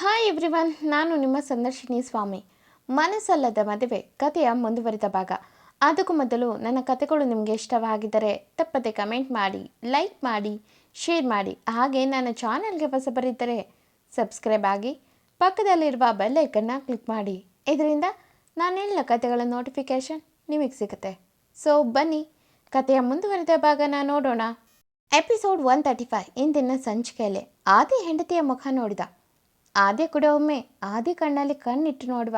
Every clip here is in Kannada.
ಹಾಯ್ ಎವ್ರಿವನ್ ನಾನು ನಿಮ್ಮ ಸಂದರ್ಶಿನಿ ಸ್ವಾಮಿ. ಮನಸ್ಸಲ್ಲದ ಮದುವೆ, ಕಥೆಯ ಮುಂದುವರಿದ ಭಾಗ. ಅದಕ್ಕೂ ಮೊದಲು ನನ್ನ ಕಥೆಗಳು ನಿಮಗೆ ಇಷ್ಟವಾಗಿದ್ದರೆ ತಪ್ಪದೆ ಕಮೆಂಟ್ ಮಾಡಿ, ಲೈಕ್ ಮಾಡಿ, ಶೇರ್ ಮಾಡಿ. ಹಾಗೆ ನನ್ನ ಚಾನಲ್ಗೆ ಹೊಸಬರಿದ್ದರೆ ಸಬ್ಸ್ಕ್ರೈಬ್ ಆಗಿ, ಪಕ್ಕದಲ್ಲಿರುವ ಬೆಲ್ಲೈಕನ್ನ ಕ್ಲಿಕ್ ಮಾಡಿ. ಇದರಿಂದ ನಾನೆಲ್ಲ ಕಥೆಗಳ ನೋಟಿಫಿಕೇಷನ್ ನಿಮಗೆ ಸಿಗುತ್ತೆ. ಸೊ ಬನ್ನಿ, ಕಥೆಯ ಮುಂದುವರಿದ ಭಾಗನ ನೋಡೋಣ. ಎಪಿಸೋಡ್ ಒನ್ ತರ್ಟಿ ಫೈವ್ ಇಂದಿನ ಸಂಚಿಕೆಯಲ್ಲಿ. ಆದಿ ಹೆಂಡತಿಯ ಮುಖ ನೋಡಿದ. ಆದ್ಯ ಕೂಡ ಒಮ್ಮೆ ಆದಿ ಕಣ್ಣಲ್ಲಿ ಕಣ್ಣಿಟ್ಟು ನೋಡುವ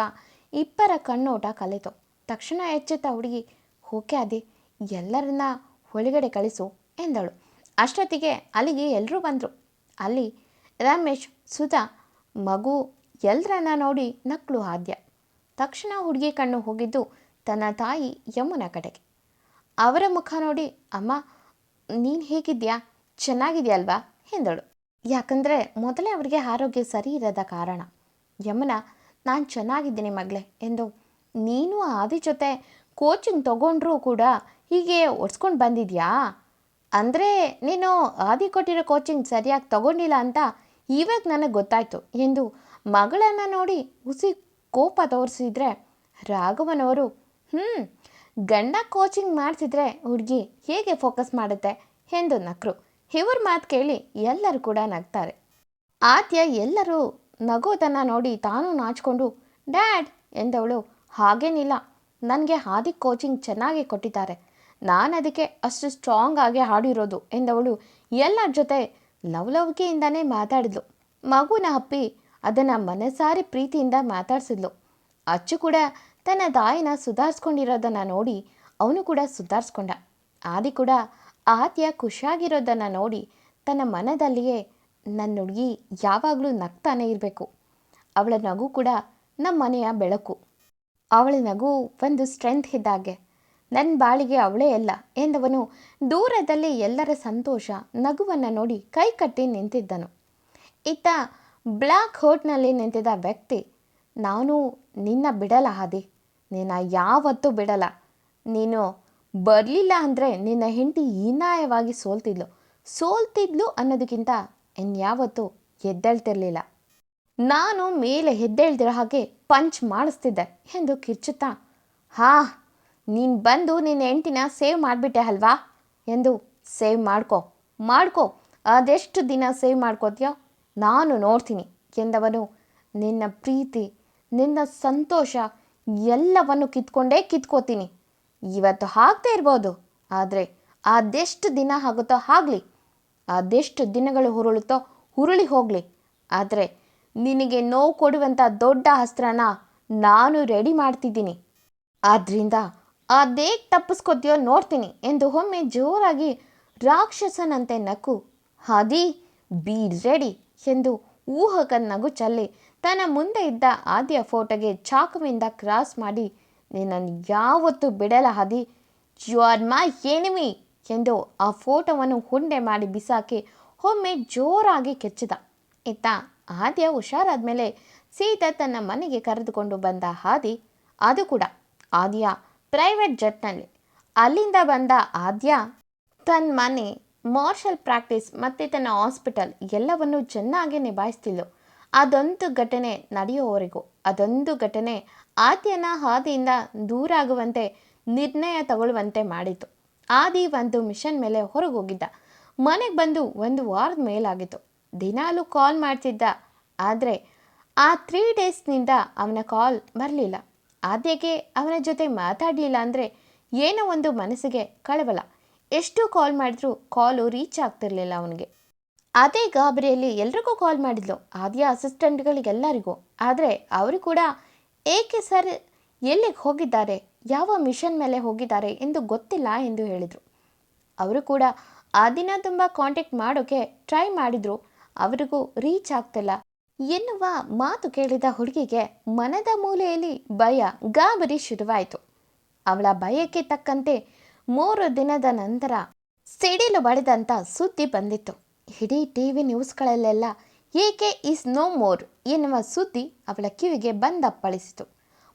ಇಬ್ಬರ ಕಣ್ಣೋಟ ಕಲಿತು. ತಕ್ಷಣ ಎಚ್ಚೆತ್ತ ಹುಡುಗಿ, ಹೋಕೆ ಆದಿ, ಎಲ್ಲರನ್ನ ಒಳಗಡೆ ಕಳಿಸು ಎಂದಳು. ಅಷ್ಟೊತ್ತಿಗೆ ಅಲ್ಲಿಗೆ ಎಲ್ಲರೂ ಬಂದರು. ಅಲ್ಲಿ ರಮೇಶ್, ಸುಧಾ, ಮಗು ಎಲ್ಲರನ್ನ ನೋಡಿ ನಕ್ಳು ಆದ್ಯ. ತಕ್ಷಣ ಹುಡುಗಿ ಕಣ್ಣು ಹೋಗಿದ್ದು ತನ್ನ ತಾಯಿ ಯಮುನ ಕಡೆಗೆ. ಅವರ ಮುಖ ನೋಡಿ, ಅಮ್ಮ, ನೀನು ಹೇಗಿದ್ಯಾ? ಚೆನ್ನಾಗಿದೆಯಲ್ವಾ ಎಂದಳು. ಯಾಕಂದರೆ ಮೊದಲೇ ಅವರಿಗೆ ಆರೋಗ್ಯ ಸರಿ ಇರದ ಕಾರಣ. ಯಮುನ, ನಾನು ಚೆನ್ನಾಗಿದ್ದೀನಿ ಮಗಳೇ ಎಂದು ನೀನು ಆದಿ ಜೊತೆ ಕೋಚಿಂಗ್ ತಗೊಂಡ್ರೂ ಕೂಡ ಹೀಗೆ ಒಡ್ಸ್ಕೊಂಡು ಬಂದಿದ್ಯಾ? ಅಂದರೆ ನೀನು ಆದಿ ಕೊಟ್ಟಿರೋ ಕೋಚಿಂಗ್ ಸರಿಯಾಗಿ ತಗೊಂಡಿಲ್ಲ ಅಂತ ಇವಾಗ ನನಗೆ ಗೊತ್ತಾಯಿತು ಎಂದು ಮಗಳನ್ನು ನೋಡಿ ಹುಸಿ ಕೋಪ ತೋರಿಸಿದ್ರೆ ರಾಘವನವರು ಹ್ಞೂ ಗಂಡ ಕೋಚಿಂಗ್ ಮಾಡ್ತಿದ್ರೆ ಹುಡುಗಿ ಹೇಗೆ ಫೋಕಸ್ ಮಾಡುತ್ತೆ? ಎಂದು ನಕ್ರು. ಇವ್ರ ಮಾತು ಕೇಳಿ ಎಲ್ಲರೂ ಕೂಡ ನಗ್ತಾರೆ. ಆದ್ಯ ಎಲ್ಲರೂ ನಗೋದನ್ನು ನೋಡಿ ತಾನು ನಾಚಿಕೊಂಡು, ಡ್ಯಾಡ್ ಎಂದವಳು, ಹಾಗೇನಿಲ್ಲ. ನನಗೆ ಹಾದಿ ಕೋಚಿಂಗ್ ಚೆನ್ನಾಗಿ ಕೊಟ್ಟಿದ್ದಾರೆ. ನಾನು ಅದಕ್ಕೆ ಅಷ್ಟು ಸ್ಟ್ರಾಂಗ್ ಆಗಿ ಹಾಡಿರೋದು ಎಂದವಳು ಎಲ್ಲರ ಜೊತೆ ಲವಲವಿಕೆಯಿಂದನೇ ಮಾತಾಡಿದ್ಲು. ಮಗುನ ಹಪ್ಪಿ ಅದನ್ನು ಮನಸಾರಿ ಪ್ರೀತಿಯಿಂದ ಮಾತಾಡಿಸಿದ್ಲು. ಅಚ್ಚು ಕೂಡ ತನ್ನ ತಾಯಿನ ಸುಧಾರಿಸ್ಕೊಂಡಿರೋದನ್ನು ನೋಡಿ ಅವನು ಕೂಡ ಸುಧಾರಿಸ್ಕೊಂಡ. ಆದಿ ಕೂಡ ಆದ್ಯ ಖುಷಿಯಾಗಿರೋದನ್ನು ನೋಡಿ ತನ್ನ ಮನದಲ್ಲಿಯೇ ನನ್ನ ಹುಡುಗಿ ಯಾವಾಗಲೂ ನಗ್ತಾನೆ ಇರಬೇಕು. ಅವಳ ನಗು ಕೂಡ ನಮ್ಮ ಮನೆಯ ಬೆಳಕು. ಅವಳ ನಗು ಒಂದು ಸ್ಟ್ರೆಂತ್ ಇದ್ದಾಗೆ. ನನ್ನ ಬಾಳಿಗೆ ಅವಳೇ ಅಲ್ಲ ಎಂದವನು ದೂರದಲ್ಲಿ ಎಲ್ಲರ ಸಂತೋಷ ನಗುವನ್ನು ನೋಡಿ ಕೈ ಕಟ್ಟಿ ನಿಂತಿದ್ದನು. ಇತ್ತ ಬ್ಲ್ಯಾಕ್ ಹೋಟ್ನಲ್ಲಿ ನಿಂತಿದ್ದ ವ್ಯಕ್ತಿ, ನಾನು ನಿನ್ನ ಬಿಡಲ್ಲ ಹಾದಿ ನಿನ್ನ ಯಾವತ್ತೂ ಬಿಡಲ್ಲ. ನೀನು ಬರಲಿಲ್ಲ ಅಂದರೆ ನಿನ್ನ ಹೆಂಡತಿ ಹೀನಾಯವಾಗಿ ಸೋಲ್ತಿದ್ಲು. ಸೋಲ್ತಿದ್ಲು ಅನ್ನೋದಕ್ಕಿಂತ ಇನ್ಯಾವತ್ತೂ ಎದ್ದೇಳ್ತಿರ್ಲಿಲ್ಲ ನಾನು ಮೇಲೆ ಎದ್ದೇಳ್ದಿರೋ ಹಾಗೆ ಪಂಚ್ ಮಾಡಿಸ್ತಿದ್ದೆ ಎಂದು ಕಿರ್ಚುತ್ತಾ, ಹಾ, ನೀನು ಬಂದು ನಿನ್ನ ಹೆಂಡತಿನ ಸೇವ್ ಮಾಡಿಬಿಟ್ಟೆ ಅಲ್ವಾ? ಎಂದು, ಸೇವ್ ಮಾಡ್ಕೊ ಮಾಡ್ಕೊ, ಅದೆಷ್ಟು ದಿನ ಸೇವ್ ಮಾಡ್ಕೋತೀಯೋ ನಾನು ನೋಡ್ತೀನಿ ಎಂದವನು ನಿನ್ನ ಪ್ರೀತಿ, ನಿನ್ನ ಸಂತೋಷ ಎಲ್ಲವನ್ನು ಕಿತ್ಕೊಂಡೇ ಕಿತ್ಕೋತೀನಿ. ಇವತ್ತು ಹಾಕ್ತಾ ಇರ್ಬೋದು. ಆದರೆ ಅದೆಷ್ಟು ದಿನ ಆಗುತ್ತೋ ಆಗಲಿ, ಅದೆಷ್ಟು ದಿನಗಳು ಹುರುಳುತ್ತೋ ಹುರುಳಿ ಹೋಗಲಿ. ಆದರೆ ನಿನಗೆ ನೋವು ಕೊಡುವಂಥ ದೊಡ್ಡ ಅಸ್ತ್ರನ ನಾನು ರೆಡಿ ಮಾಡ್ತಿದ್ದೀನಿ. ಆದ್ರಿಂದ ಅದೇಗೆ ತಪ್ಪಿಸ್ಕೊತೀಯೋ ನೋಡ್ತೀನಿ ಎಂದು ಒಮ್ಮೆ ಜೋರಾಗಿ ರಾಕ್ಷಸನಂತೆ ನಕ್ಕು. ಹದಿ, ಬಿ ರೆಡಿ ಎಂದು ಊಹಕ ನಗು ಚಲ್ಲಿ ತನ್ನ ಮುಂದೆ ಇದ್ದ ಆದಿಯ ಫೋಟೋಗೆ ಚಾಕುವಿಂದ ಕ್ರಾಸ್ ಮಾಡಿ ನಿನ್ನನ್ನು ಯಾವತ್ತೂ ಬಿಡಲ್ಲ ಹದಿ ಯು ಆರ್ ಮೈ ಎನಿಮಿ ಎಂದು ಆ ಫೋಟೋವನ್ನು ಹುಂಡೆ ಮಾಡಿ ಬಿಸಾಕಿ ಒಮ್ಮೆ ಜೋರಾಗಿ ಕೆಚ್ಚಿದ. ಇತ್ತ ಆದ್ಯ ಹುಷಾರಾದ್ಮೇಲೆ ಸೀತಾ ತನ್ನ ಮನೆಗೆ ಕರೆದುಕೊಂಡು ಬಂದ ಹಾದಿ ಅದು ಕೂಡ ಆದ್ಯ ಪ್ರೈವೇಟ್ ಜೆಟ್ನಲ್ಲಿ ಅಲ್ಲಿಂದ ಬಂದ ಆದ್ಯ ತನ್ನ ಮನೆ ಮಾರ್ಷಲ್ ಪ್ರಾಕ್ಟೀಸ್ ಮತ್ತು ತನ್ನ ಹಾಸ್ಪಿಟಲ್ ಎಲ್ಲವನ್ನು ಚೆನ್ನಾಗಿ ನಿಭಾಯಿಸ್ತಿದ್ಲು. ಅದೊಂದು ಘಟನೆ ನಡೆಯುವವರೆಗೂ, ಅದೊಂದು ಘಟನೆ ಆದ್ಯನ ಹಾದಿಯಿಂದ ದೂರ ಆಗುವಂತೆ ನಿರ್ಣಯ ತಗೊಳ್ಳುವಂತೆ ಮಾಡಿತು. ಆದಿ ಒಂದು ಮಿಷನ್ ಮೇಲೆ ಹೊರಗೆ ಹೋಗಿದ್ದ ಮನೆಗೆ ಬಂದು ಒಂದು ವಾರದ ಮೇಲಾಗಿತ್ತು. ದಿನಾಲೂ ಕಾಲ್ ಮಾಡ್ತಿದ್ದ. ಆದರೆ ಆ ತ್ರೀ ಡೇಸ್ನಿಂದ ಅವನ ಕಾಲ್ ಬರಲಿಲ್ಲ. ಆದ್ಯಗೆ ಅವನ ಜೊತೆ ಮಾತಾಡಲಿಲ್ಲ ಅಂದರೆ ಏನೋ ಒಂದು ಮನಸ್ಸಿಗೆ ಕಳವಳ. ಎಷ್ಟು ಕಾಲ್ ಮಾಡಿದ್ರೂ ಕಾಲು ರೀಚ್ ಆಗ್ತಿರಲಿಲ್ಲ ಅವನಿಗೆ. ಅದೇ ಗಾಬರಿಯಲ್ಲಿ ಎಲ್ರಿಗೂ ಕಾಲ್ ಮಾಡಿದ್ಲು. ಆದ್ಯ ಅಸಿಸ್ಟೆಂಟ್ಗಳಿಗೆಲ್ಲರಿಗೂ ಆದರೆ ಅವರು ಕೂಡ ಏಕೆ ಸರ್ ಎಲ್ಲಿಗೆ ಹೋಗಿದ್ದಾರೆ? ಯಾವ ಮಿಷನ್ ಮೇಲೆ ಹೋಗಿದ್ದಾರೆ ಎಂದು ಗೊತ್ತಿಲ್ಲ ಎಂದು ಹೇಳಿದರು. ಅವರು ಕೂಡ ಆ ದಿನ ತುಂಬ ಕಾಂಟ್ಯಾಕ್ಟ್ ಮಾಡೋಕ್ಕೆ ಟ್ರೈ ಮಾಡಿದ್ರು. ಅವರಿಗೂ ರೀಚ್ ಆಗ್ತಿಲ್ಲ. ಎನ್ನುವ ಮಾತು ಕೇಳಿದ ಹುಡುಗಿಗೆ ಮನದ ಮೂಲೆಯಲ್ಲಿ ಭಯ, ಗಾಬರಿ ಶುರುವಾಯಿತು. ಅವಳ ಭಯಕ್ಕೆ ತಕ್ಕಂತೆ ಮೂರು ದಿನದ ನಂತರ ಸಿಡಿಲು ಬಡಿದಂಥ ಸುದ್ದಿ ಬಂದಿತ್ತು. ಇಡೀ ಟಿ ವಿ ನ್ಯೂಸ್ಗಳಲ್ಲೆಲ್ಲ ಏಕೆ ಈಸ್ ನೋ ಮೋರ್ ಎನ್ನುವ ಸುದ್ದಿ ಅವಳ ಕಿವಿಗೆ ಬಂದಪ್ಪಳಿಸಿತು.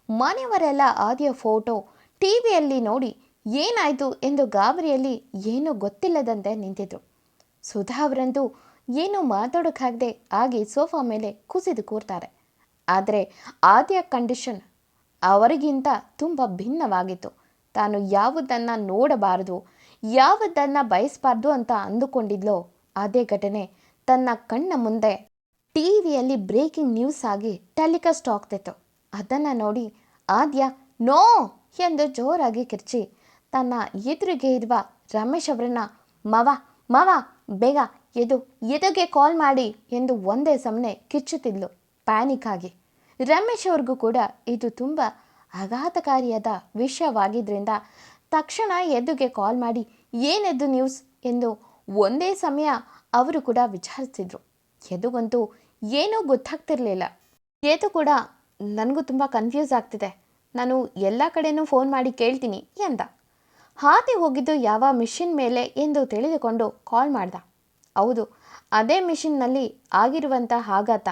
ಮನೆಯವರೆಲ್ಲ ಆದಿಯ ಫೋಟೋ ಟಿವಿಯಲ್ಲಿ ನೋಡಿ ಏನಾಯಿತು ಎಂದು ಗಾಬರಿಯಲ್ಲಿ ಏನೂ ಗೊತ್ತಿಲ್ಲದಂತೆ ನಿಂತಿದ್ರು. ಸುಧಾ ಅವರಂತೂ ಏನೂ ಮಾತಾಡೋಕ್ಕಾಗದೆ ಆಗಿ ಸೋಫಾ ಮೇಲೆ ಕುಸಿದು ಕೂರ್ತಾರೆ. ಆದರೆ ಆದಿಯ ಕಂಡೀಷನ್ ಅವರಿಗಿಂತ ತುಂಬ ಭಿನ್ನವಾಗಿತ್ತು. ತಾನು ಯಾವುದನ್ನು ನೋಡಬಾರದು, ಯಾವುದನ್ನು ಬಯಸಬಾರ್ದು ಅಂತ ಅಂದುಕೊಂಡಿದ್ಲೋ ಅದೇ ಘಟನೆ ತನ್ನ ಕಣ್ಣ ಮುಂದೆ ಟಿವಿಯಲ್ಲಿ ಬ್ರೇಕಿಂಗ್ ನ್ಯೂಸ್ ಆಗಿ ಟೆಲಿಕಾಸ್ಟ್ ಆಗ್ತಿತ್ತು. ಅದನ್ನು ನೋಡಿ ಆದ್ಯ, ನೋ! ಎಂದು ಜೋರಾಗಿ ಕಿರ್ಚಿ ತನ್ನ ಎದುರಿಗೆ ಇರುವ ರಮೇಶ್ ಅವರನ್ನ, ಮವ ಮವ, ಬೇಗ ಎದು, ಎದುಗೆ ಕಾಲ್ ಮಾಡಿ ಎಂದು ಒಂದೇ ಸಮನೆ ಕಿಚ್ಚುತ್ತಿದ್ಲು ಪ್ಯಾನಿಕ್ ಆಗಿ. ರಮೇಶ್ ಅವ್ರಿಗೂ ಕೂಡ ಇದು ತುಂಬ ಆಘಾತಕಾರಿಯಾದ ವಿಷಯವಾಗಿದ್ದರಿಂದ ತಕ್ಷಣ ಎದುಗೆ ಕಾಲ್ ಮಾಡಿ ಏನೆದ್ದು ನ್ಯೂಸ್? ಎಂದು ಒಂದೇ ಸಮಯ ಅವರು ಕೂಡ ವಿಚಾರಿಸಿದ್ರು ಎದುಗಂತೂ ಏನೂ ಗೊತ್ತಾಗ್ತಿರ್ಲಿಲ್ಲ. ಏತು ಕೂಡ, ನನಗೂ ತುಂಬ ಕನ್ಫ್ಯೂಸ್ ಆಗ್ತಿದೆ. ನಾನು ಎಲ್ಲ ಕಡೆಯೂ ಫೋನ್ ಮಾಡಿ ಕೇಳ್ತೀನಿ ಎಂದ. ಹಾದಿ ಹೋಗಿದ್ದು ಯಾವ ಮಿಷಿನ್ ಮೇಲೆ ಎಂದು ತಿಳಿದುಕೊಂಡು ಕಾಲ್ ಮಾಡ್ದ. ಹೌದು, ಅದೇ ಮಿಷಿನ್ನಲ್ಲಿ ಆಗಿರುವಂಥ ಆಘಾತ.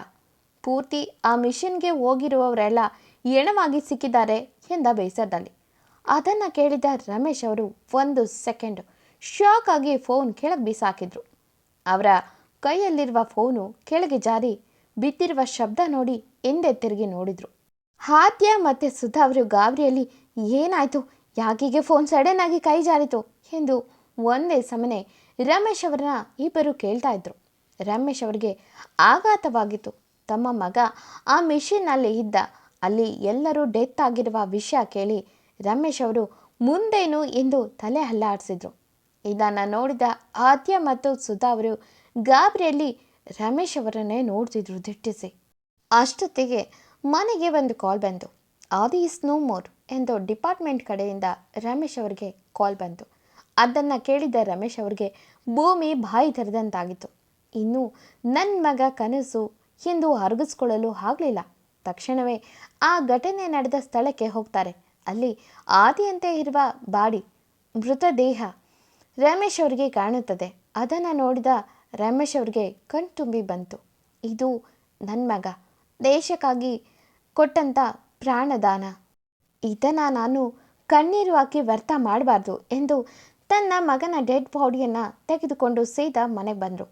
ಪೂರ್ತಿ ಆ ಮಿಷಿನ್ಗೆ ಹೋಗಿರುವವರೆಲ್ಲ ಎಣವಾಗಿ ಸಿಕ್ಕಿದ್ದಾರೆ ಎಂದ ಬೇಸರದಲ್ಲಿ. ಅದನ್ನು ಕೇಳಿದ ರಮೇಶ್ ಅವರು ಒಂದು ಸೆಕೆಂಡ್ ಶಾಕ್ ಆಗಿ ಫೋನ್ ಕೆಳಗೆ ಬಿಸಾಕಿದ್ರು. ಅವರ ಕೈಯಲ್ಲಿರುವ ಫೋನು ಕೆಳಗೆ ಜಾರಿ ಬಿದ್ದಿರುವ ಶಬ್ದ ನೋಡಿ ಹಿಂದೆ ತಿರುಗಿ ನೋಡಿದ್ರು. ಹಾದ್ಯ ಮತ್ತು ಸುಧಾ ಅವರು ಗಾಬರಿಯಲ್ಲಿ, ಏನಾಯಿತು? ಯಾಕಿಗೆ ಫೋನ್ ಸಡನ್ ಆಗಿ ಕೈ ಜಾರಿತು ಎಂದು ಒಂದೇ ಸಮನೆ ರಮೇಶ್ ಅವರನ್ನ ಇಬ್ಬರು ಕೇಳ್ತಾ ಇದ್ರು. ರಮೇಶ್ ಅವರಿಗೆ ಆಘಾತವಾಗಿತ್ತು. ತಮ್ಮ ಮಗ ಆ ಮಿಷಿನ್ನಲ್ಲಿ ಇದ್ದ. ಅಲ್ಲಿ ಎಲ್ಲರೂ ಡೆತ್ ಆಗಿರುವ ವಿಷಯ ಕೇಳಿ ರಮೇಶ್ ಅವರು ಮುಂದೇನು ಎಂದು ತಲೆ ಹಲ್ಲಾಡಿಸಿದ್ರು ಇದನ್ನು ನೋಡಿದ ಆದ್ಯ ಮತ್ತು ಸುಧಾ ಅವರು ಗಾಬರಿಯಲ್ಲಿ ರಮೇಶ್ ಅವರನ್ನೇ ನೋಡ್ತಿದ್ರು, ದಿಟ್ಟಿಸಿ. ಅಷ್ಟೊತ್ತಿಗೆ ಮನೆಗೆ ಒಂದು ಕಾಲ್ ಬಂತು ಆದಿ ಇಸ್ ನೋ ಮೋರ್ ಎಂದು ಡಿಪಾರ್ಟ್ಮೆಂಟ್ ಕಡೆಯಿಂದ ರಮೇಶ್ ಅವರಿಗೆ ಕಾಲ್ ಬಂತು ಅದನ್ನು ಕೇಳಿದ ರಮೇಶ್ ಅವರಿಗೆ ಭೂಮಿ ಬಾಯಿ ತೆರೆದಂತಾಗಿತ್ತು. ಇನ್ನು ನನ್ನ ಮಗ ಕನಸು ಎಂದು ಅರಗಿಸ್ಕೊಳ್ಳಲು ಆಗಲಿಲ್ಲ. ತಕ್ಷಣವೇ ಆ ಘಟನೆ ನಡೆದ ಸ್ಥಳಕ್ಕೆ ಹೋಗ್ತಾರೆ. ಅಲ್ಲಿ ಆದಿಯಂತೆ ಇರುವ ಬಾಡಿ, ಮೃತದೇಹ ರಮೇಶ್ ಅವರಿಗೆ ಕಾಣುತ್ತದೆ. ಅದನ್ನು ನೋಡಿದ ರಮೇಶ್ ಅವರಿಗೆ ಕಣ್ತುಂಬಿ ಬಂತು. ಇದು ನನ್ನ ಮಗ. ದೇಶಕ್ಕಾಗಿ ಕೊಟ್ಟಂಥ ಪ್ರಾಣದಾನ. ಇದನ್ನು ನಾನು ಕಣ್ಣೀರು ಹಾಕಿ ವ್ಯರ್ಥ ಮಾಡಬಾರ್ದು ಎಂದು ತನ್ನ ಮಗನ ಡೆಡ್ ಬಾಡಿಯನ್ನು ತೆಗೆದುಕೊಂಡು ಸೀದಾ ಮನೆಗೆ ಬಂದರು.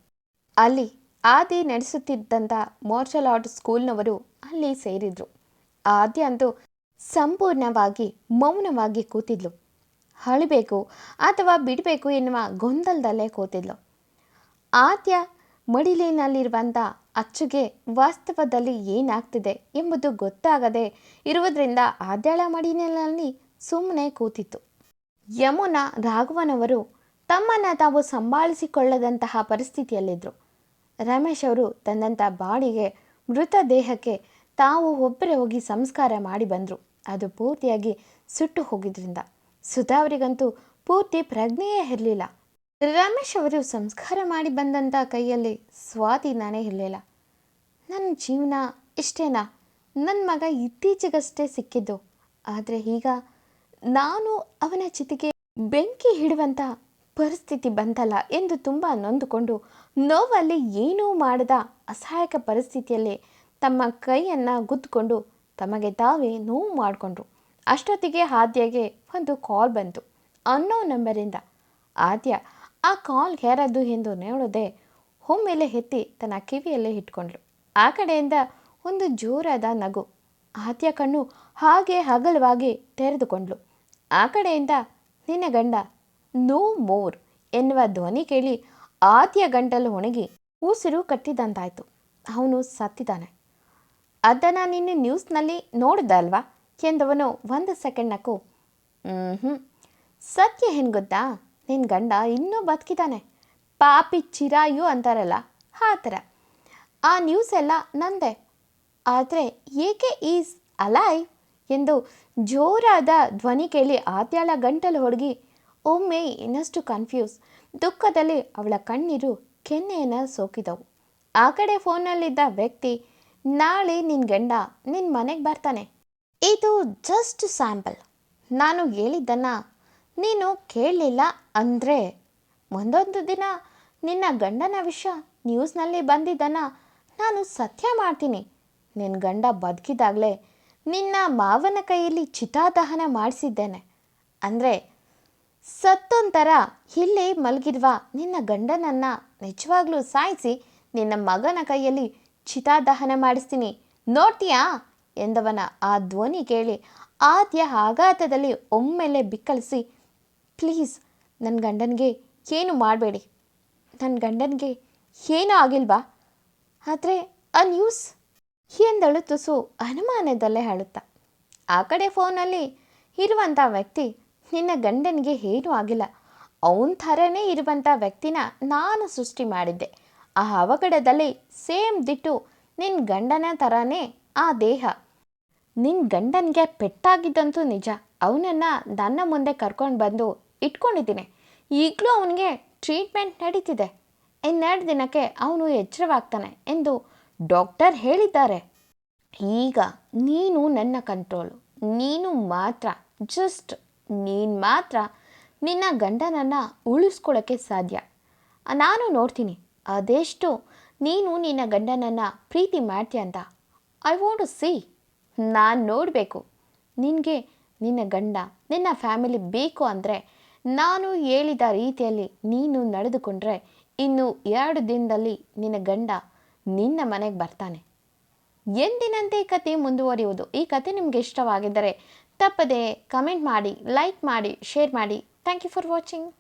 ಅಲ್ಲಿ ಆದಿ ನಡೆಸುತ್ತಿದ್ದಂಥ ಮಾರ್ಷಲ್ ಆರ್ಟ್ ಸ್ಕೂಲ್ನವರು ಅಲ್ಲಿ ಸೇರಿದ್ರು. ಆದಿ ಅಂತೂ ಸಂಪೂರ್ಣವಾಗಿ ಮೌನವಾಗಿ ಕೂತಿದ್ಲು. ಅಳಬೇಕು ಅಥವಾ ಬಿಡಬೇಕು ಎನ್ನುವ ಗೊಂದಲದಲ್ಲೇ ಕೂತಿದ್ಲು. ಆದ್ಯ ಮಡಿಲಿನಲ್ಲಿರುವಂಥ ಅಚ್ಚುಗೆ ವಾಸ್ತವದಲ್ಲಿ ಏನಾಗ್ತಿದೆ ಎಂಬುದು ಗೊತ್ತಾಗದೆ ಇರುವುದರಿಂದ ಆದ್ಯಳ ಮಡಿಲಿನಲ್ಲಿ ಸುಮ್ಮನೆ ಕೂತಿತ್ತು. ಯಮುನಾ ರಾಘವನವರು ತಮ್ಮನ್ನು ತಾವು ಸಂಭಾಳಿಸಿಕೊಳ್ಳದಂತಹ ಪರಿಸ್ಥಿತಿಯಲ್ಲಿದ್ದರು ರಮೇಶ್ ಅವರು ತಂದಂಥ ಬಾಡಿಗೆ ಮೃತದೇಹಕ್ಕೆ ತಾವು ಒಬ್ಬರೇ ಹೋಗಿ ಸಂಸ್ಕಾರ ಮಾಡಿ ಬಂದರು. ಅದು ಪೂರ್ತಿಯಾಗಿ ಸುಟ್ಟು ಹೋಗಿದ್ರಿಂದ. ಸುಧಾ ಅವರಿಗಂತೂ ಪೂರ್ತಿ ಪ್ರಜ್ಞೆಯೇ ಇರಲಿಲ್ಲ. ರಮೇಶ್ ಅವರು ಸಂಸ್ಕಾರ ಮಾಡಿ ಬಂದಂಥ ಕೈಯಲ್ಲಿ ಸ್ವಾಧೀನನೇ ಇರಲಿಲ್ಲ. ನನ್ನ ಜೀವನ ಇಷ್ಟೇನಾ? ನನ್ನ ಮಗ ಇತ್ತೀಚೆಗಷ್ಟೇ ಸಿಕ್ಕಿದ್ದು. ಆದರೆ ಈಗ ನಾನು ಅವನ ಚಿತಿಗೆ ಬೆಂಕಿ ಹಿಡುವಂಥ ಪರಿಸ್ಥಿತಿ ಬಂತಲ್ಲ ಎಂದು ತುಂಬ ನೊಂದುಕೊಂಡು ನೋವಲ್ಲಿ ಏನೂ ಮಾಡದ ಅಸಹಾಯಕ ಪರಿಸ್ಥಿತಿಯಲ್ಲಿ ತಮ್ಮ ಕೈಯನ್ನು ಗುದ್ದುಕೊಂಡು ತಮಗೆ ತಾವೇ ನೋವು ಮಾಡಿಕೊಂಡ್ರು. ಅಷ್ಟೊತ್ತಿಗೆ ಆದ್ಯಗೆ ಒಂದು ಕಾಲ್ ಬಂತು. ಅನ್ನೋ ನಂಬರಿಂದ, ಆದ್ಯ, ಆ ಕಾಲ್ ಯಾರದ್ದು ಎಂದು ನೋಡದೆ ಒಮ್ಮೆಲೆ ಎತ್ತಿ ತನ್ನ ಕಿವಿಯಲ್ಲೇ ಇಟ್ಕೊಂಡ್ಳು. ಆ ಕಡೆಯಿಂದ ಒಂದು ಜೋರಾದ ನಗು, ಆದ್ಯ ಕಣ್ಣು ಹಾಗೆ ಹಗಲವಾಗಿ ತೆರೆದುಕೊಂಡ್ಳು. ಆ ಕಡೆಯಿಂದ, ನಿನ್ನ ಗಂಡ, ನೋ ಮೋರ್ ಎನ್ನುವ ಧ್ವನಿ ಕೇಳಿ ಆದ್ಯ ಗಂಟಲು ಒಣಗಿ ಉಸಿರು ಕಟ್ಟಿದಂತಾಯ್ತು. ಅವನು ಸತ್ತಿದ್ದಾನೆ. ಅದನ್ನು ನಿನ್ನೆ ನ್ಯೂಸ್ನಲ್ಲಿ ನೋಡಿದ ಅಲ್ವಾ? ಎಂದವನು ಒಂದು ಸೆಕೆಂಡ್ ನಕ್ಕು. ಹ್ಞೂ ಸತ್ಯ ಏನು ಗೊತ್ತಾ? ನಿನ್ನ ಗಂಡ ಇನ್ನೂ ಬದುಕಿದ್ದಾನೆ ಪಾಪಿ ಚಿರಾಯು ಅಂತಾರಲ್ಲ, ಆ ಥರ. ಆ ನ್ಯೂಸ್ ಎಲ್ಲ ನಂದೆ. ಆದರೆ ಏಕೆ ಈಸ್ ಅಲೈವ್ ಎಂದು ಜೋರಾದ ಧ್ವನಿ ಕೇಳಿ ಆದ್ಯಾಳ ಗಂಟಲು ಹೊಡಗಿ. ಒಮ್ಮೆ ಇನ್ನಷ್ಟು ಕನ್ಫ್ಯೂಸ್ ದುಃಖದಲ್ಲಿ ಅವಳ ಕಣ್ಣೀರು ಕೆನ್ನೆಯನ್ನು ಸೋಕಿದವು. ಆ ಕಡೆ ಫೋನಲ್ಲಿದ್ದ ವ್ಯಕ್ತಿ, ನಾಳೆ ನಿನ್ನ ಗಂಡ ನಿನ್ನ ಮನೆಗೆ ಬರ್ತಾನೆ. ಇದು ಜಸ್ಟ್ ಸ್ಯಾಂಪಲ್ ನಾನು ಹೇಳಿದ್ದನ್ನು ನೀನು ಕೇಳಲಿಲ್ಲ ಅಂದರೆ ಒಂದೊಂದು ದಿನ ನಿನ್ನ ಗಂಡನ ವಿಷಯ ನ್ಯೂಸ್ನಲ್ಲಿ ಬಂದಿದ್ದನ್ನು ನಾನು ಸತ್ಯ ಮಾಡ್ತೀನಿ. ನಿನ್ನ ಗಂಡ ಬದುಕಿದಾಗಲೇ ನಿನ್ನ ಮಾವನ ಕೈಯಲ್ಲಿ ಚಿತಾದಹನ ಮಾಡಿಸಿದ್ದೇನೆ. ಅಂದರೆ ಸತ್ತೊಂಥರ ಇಲ್ಲಿ ಮಲಗಿರುವ ನಿನ್ನ ಗಂಡನನ್ನು ನಿಜವಾಗ್ಲೂ ಸಾಯಿಸಿ ನಿನ್ನ ಮಗನ ಕೈಯಲ್ಲಿ ಚಿತಾದಹನ ಮಾಡಿಸ್ತೀನಿ. ನೋಡ್ತೀಯಾ? ಎಂದವನ ಆ ಧ್ವನಿ ಕೇಳಿ ಆದ್ಯ ಆಘಾತದಲ್ಲಿ ಒಮ್ಮೆಲೆ ಬಿಕ್ಕಳಿಸಿ, ಪ್ಲೀಸ್ ನನ್ನ ಗಂಡನಿಗೆ ಏನು ಮಾಡಬೇಡಿ? ನನ್ನ ಗಂಡನಿಗೆ ಏನೂ ಆಗಿಲ್ವಾ? ಆದರೆ ಆ ನ್ಯೂಸ್? ಎಂದಳು ತುಸು ಅನುಮಾನದಲ್ಲೇ ಹೇಳುತ್ತ ಆ ಕಡೆ ಫೋನಲ್ಲಿ ಇರುವಂಥ ವ್ಯಕ್ತಿ, ನಿನ್ನ ಗಂಡನಿಗೆ ಏನೂ ಆಗಿಲ್ಲ. ಅವನ ಥರನೇ ಇರುವಂಥ ವ್ಯಕ್ತಿನ ನಾನು ಸೃಷ್ಟಿ ಮಾಡಿದ್ದೆ. ಆ ಅವಘಡದಲ್ಲಿ ಸೇಮ್ ದಿಟ್ಟು ನಿನ್ನ ಗಂಡನ ಥರನೇ ಆ ದೇಹ. ನಿನ್ನ ಗಂಡನಿಗೆ ಪೆಟ್ಟಾಗಿದ್ದಂತೂ ನಿಜ. ಅವನನ್ನು ನನ್ನ ಮುಂದೆ ಕರ್ಕೊಂಡು ಬಂದು ಇಟ್ಕೊಂಡಿದ್ದೀನಿ. ಈಗಲೂ ಅವನಿಗೆ ಟ್ರೀಟ್ಮೆಂಟ್ ನಡೀತಿದೆ. ಇನ್ನೆರಡು ದಿನಕ್ಕೆ ಅವನು ಎಚ್ಚರವಾಗ್ತಾನೆ ಎಂದು ಡಾಕ್ಟರ್ ಹೇಳಿದ್ದಾರೆ. ಈಗ ನೀನು ನನ್ನ ಕಂಟ್ರೋಲು ನೀನು ಮಾತ್ರ ಜಸ್ಟ್ ನೀನು ಮಾತ್ರ ನಿನ್ನ ಗಂಡನನ್ನು ಉಳಿಸ್ಕೊಳ್ಳೋಕ್ಕೆ ಸಾಧ್ಯ. ನಾನು ನೋಡ್ತೀನಿ. ಅದೆಷ್ಟು ನೀನು ನಿನ್ನ ಗಂಡನನ್ನು ಪ್ರೀತಿ ಮಾಡ್ತೀಯ ಅಂತ ಐ ವಾಂಟ್ ಟು ಸಿ ನಾನು ನೋಡಬೇಕು. ನಿನಗೆ, ನಿನ್ನ ಗಂಡ, ನಿನ್ನ ಫ್ಯಾಮಿಲಿ ಬೇಕು ಅಂದರೆ ನಾನು ಹೇಳಿದ ರೀತಿಯಲ್ಲಿ ನೀನು ನಡೆದುಕೊಂಡ್ರೆ ಇನ್ನು ಎರಡು ದಿನದಲ್ಲಿ ನಿನ್ನ ಗಂಡ ನಿನ್ನ ಮನೆಗೆ ಬರ್ತಾನೆ. ಎಂದಿನಂತೆ ಈ ಕತೆ ಮುಂದುವರಿಯುವುದು. ಈ ಕತೆ ನಿಮಗೆ ಇಷ್ಟವಾಗಿದ್ದರೆ ತಪ್ಪದೆ ಕಮೆಂಟ್ ಮಾಡಿ ಲೈಕ್ ಮಾಡಿ ಶೇರ್ ಮಾಡಿ. Thank you for watching